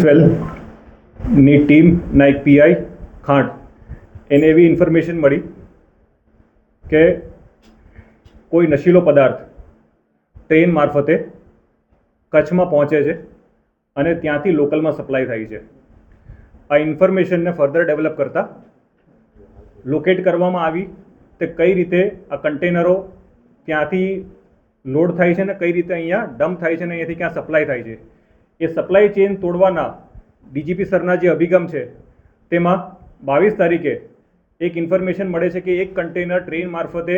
ટ્વેલ્વની ટીમના એક પીઆઈ ખાંડ. એને એવી ઇન્ફોર્મેશન મળી કે કોઈ નશીલો પદાર્થ ટ્રેન મારફતે કચ્છમાં પહોંચે છે અને ત્યાંથી લોકલમાં સપ્લાય થાય છે. આ ઇન્ફોર્મેશનને ફર્ધર ડેવલપ કરતાં લોકેટ કરવામાં આવી તે કઈ રીતે આ કન્ટેનરો ત્યાંથી લોડ થાય છે ને કઈ રીતે અહીંયા ડમ્પ થાય છે ને અહીંયાથી ક્યાં સપ્લાય થાય છે એ સપ્લાય ચેન તોડવાના ડીજીપી સરના જે અભિગમ છે, તેમાં બાવીસ તારીખે એક ઇન્ફોર્મેશન મળે છે કે એક કન્ટેનર ટ્રેન મારફતે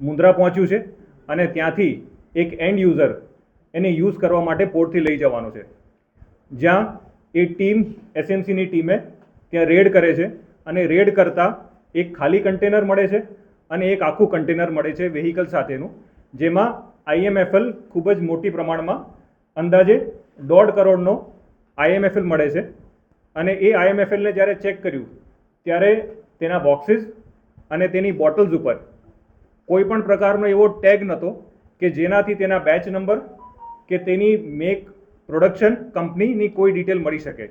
મુન્દ્રા પહોંચ્યું છે અને ત્યાંથી એક એન્ડ યુઝર એને યુઝ કરવા માટે પોર્ટથી લઈ જવાનો છે. જ્યાં એ ટીમ એસએમસીની ટીમે ત્યાં રેડ કરે છે અને રેડ કરતાં એક ખાલી કન્ટેનર મળે છે અને એક આખું કન્ટેનર મળે છે વેહિકલ સાથેનું, જેમાં આઈએમએફએલ ખૂબ જ મોટી પ્રમાણમાં અંદાજે દોઢ કરોડનો આઈએમએફએલ મળે છે. અને એ આઈએમએફએલને જ્યારે ચેક કર્યું, ત્યારે તેના બોક્સીસ અને તેની બોટલ્સ ઉપર કોઈ પણ પ્રકારનો એવો ટેગ નહોતો કે જેનાથી તેના બેચ નંબર કે તેની મેક પ્રોડક્શન કંપનીની કોઈ ડિટેલ મળી શકે.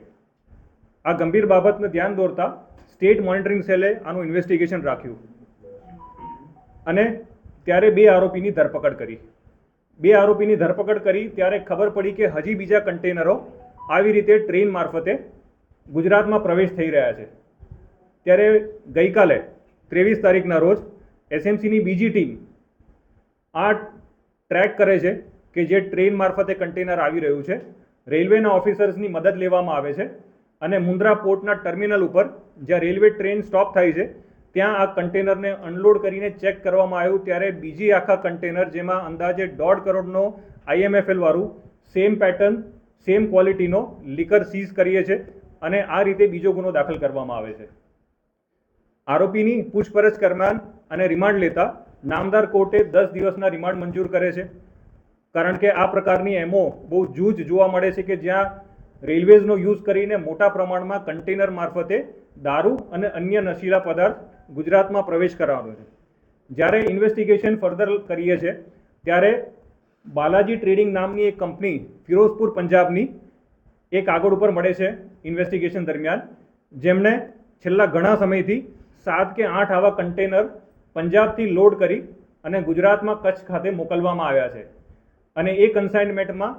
આ ગંભીર બાબતને ધ્યાન દોરતા સ્ટેટ મોનિટરિંગ સેલે આનું ઇન્વેસ્ટિગેશન રાખ્યું. અને ત્યારે બે આરોપીની ધરપકડ કરી. બે આરોપીની ધરપકડ કરી ત્યારે ખબર પડી કે હજી બીજા કન્ટેનરો આવી રીતે ટ્રેન મારફતે ગુજરાતમાં પ્રવેશ થઈ રહ્યા છે. ત્યારે ગઈકાલે ત્રેવીસ તારીખના રોજ એસએમસીની બીજી ટીમ આ ટ્રેક કરે છે કે જે ટ્રેન મારફતે કન્ટેનર આવી રહ્યું છે. રેલવેના ઓફિસર્સની મદદ લેવામાં આવે છે અને મુન્દ્રા પોર્ટના ટર્મિનલ ઉપર જ્યાં રેલવે ટ્રેન સ્ટોપ થાય છે ત્યાં આ કન્ટેનરને અનલોડ કરીને ચેક કરવામાં આવ્યું ત્યારે બીજી આખા કન્ટેનર જેમાં અંદાજે દોઢ કરોડનો આઈએમએફએલ વાળું સેમ પેટર્ન સેમ ક્વોલિટીનો લીકર સીઝ કરીએ છે અને આ રીતે બીજો ગુનો દાખલ કરવામાં આવે છે. આરોપીની પૂછપરછ દરમિયાન અને રિમાન્ડ લેતા નામદાર કોર્ટે દસ દિવસના રિમાન્ડ મંજૂર કરે છે. કારણ કે આ પ્રકારની એમો બહુ જૂજ જોવા મળે છે કે જ્યાં રેલવેઝનો યુઝ કરીને મોટા પ્રમાણમાં કન્ટેનર મારફતે દારૂ અને અન્ય નશીલા પદાર્થ ગુજરાતમાં પ્રવેશ કરાવવાનો છે. જ્યારે ઇન્વેસ્ટિગેશન ફર્ધર કરીએ છીએ, ત્યારે બાલાજી ટ્રેડિંગ નામની એક કંપની ફિરોઝપુર પંજાબની એ કાગળ ઉપર મળે છે ઇન્વેસ્ટિગેશન દરમિયાન જેમણે છેલ્લા ઘણા સમયથી સાત કે આઠ આવા કન્ટેનર પંજાબથી લોડ કરી અને ગુજરાતમાં કચ્છ ખાતે મોકલવામાં આવ્યા છે. અને એ કન્સાઇનમેન્ટમાં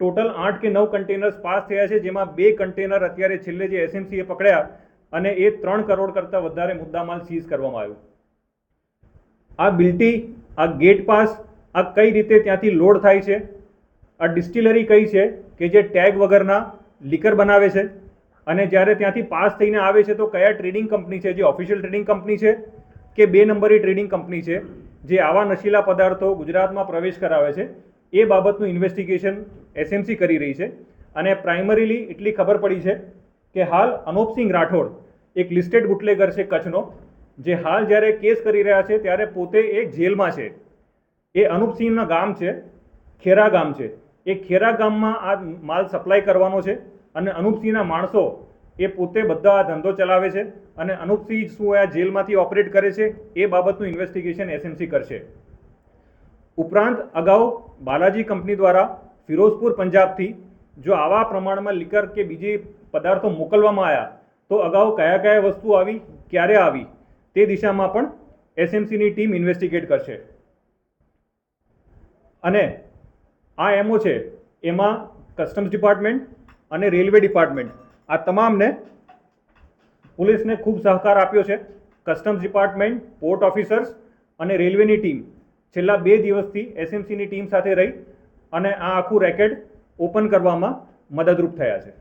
ટોટલ આઠ કે નવ કન્ટેનર્સ પાસ થયા છે, જેમાં બે કન્ટેનર અત્યારે છેલ્લે જે એસએમસીએ પકડ્યા અને એ ત્રણ કરોડ કરતાં વધારે મુદ્દામાલ સીઝ કરવામાં આવ્યો. આ બિલ્ટી, આ ગેટ પાસ આ કઈ રીતે ત્યાંથી લોડ થાય છે? આ ડિસ્ટિલરી કઈ છે કે જે ટેગ વગરના લિકર બનાવે છે? અને જ્યારે ત્યાંથી પાસ થઈને આવે છે તો કયા ટ્રેડિંગ કંપની છે? જે ઓફિશિયલ ટ્રેડિંગ કંપની છે કે બે નંબરી ટ્રેડિંગ કંપની છે જે આવા નશીલા પદાર્થો ગુજરાતમાં પ્રવેશ કરાવે છે? એ બાબતનું ઇન્વેસ્ટિગેશન એસએમસી કરી રહી છે. અને પ્રાઇમરીલી એટલી ખબર પડી છે કે હાલ અનોપસિંહ રાઠોડ, એક લિસ્ટેડ બુટલેગર છે કચ્છનો, જે હાલ જ્યારે કેસ કરી રહ્યા છે ત્યારે પોતે એક જેલમાં છે. એ અનુપસિંહના ગામ છે, ખેરા ગામ છે. એ ખેરા ગામમાં આ માલ સપ્લાય કરવાનો છે અને અનુપસિંહના માણસો એ પોતે બધા આ ધંધો ચલાવે છે અને અનુપસિંહ શું આ જેલમાંથી ઓપરેટ કરે છે એ બાબતનું ઇન્વેસ્ટિગેશન એસએમસી કરશે. ઉપરાંત અગાઉ બાલાજી કંપની દ્વારા ફિરોઝપુર, પંજાબથી જો આવા પ્રમાણમાં લિકર કે બીજી પદાર્થો મોકલવામાં આવ્યા તો અગાઉ કયા કયા વસ્તુ આવી, ક્યારે આવી, તે દિશામાં પણ એસએમસીની ટીમ ઇન્વેસ્ટિગેટ કરશે. અને આ એમઓ છે, એમાં કસ્ટમ્સ ડિપાર્ટમેન્ટ અને રેલવે ડિપાર્ટમેન્ટ આ તમામને પોલીસને ખૂબ સહકાર આપ્યો છે. કસ્ટમ્સ ડિપાર્ટમેન્ટ પોર્ટ ઓફિસર્સ અને રેલવેની ટીમ છેલ્લા બે દિવસથી એસએમસીની ટીમ સાથે રહી અને આ આખું રેકેટ ઓપન કરવામાં મદદરૂપ થયા છે.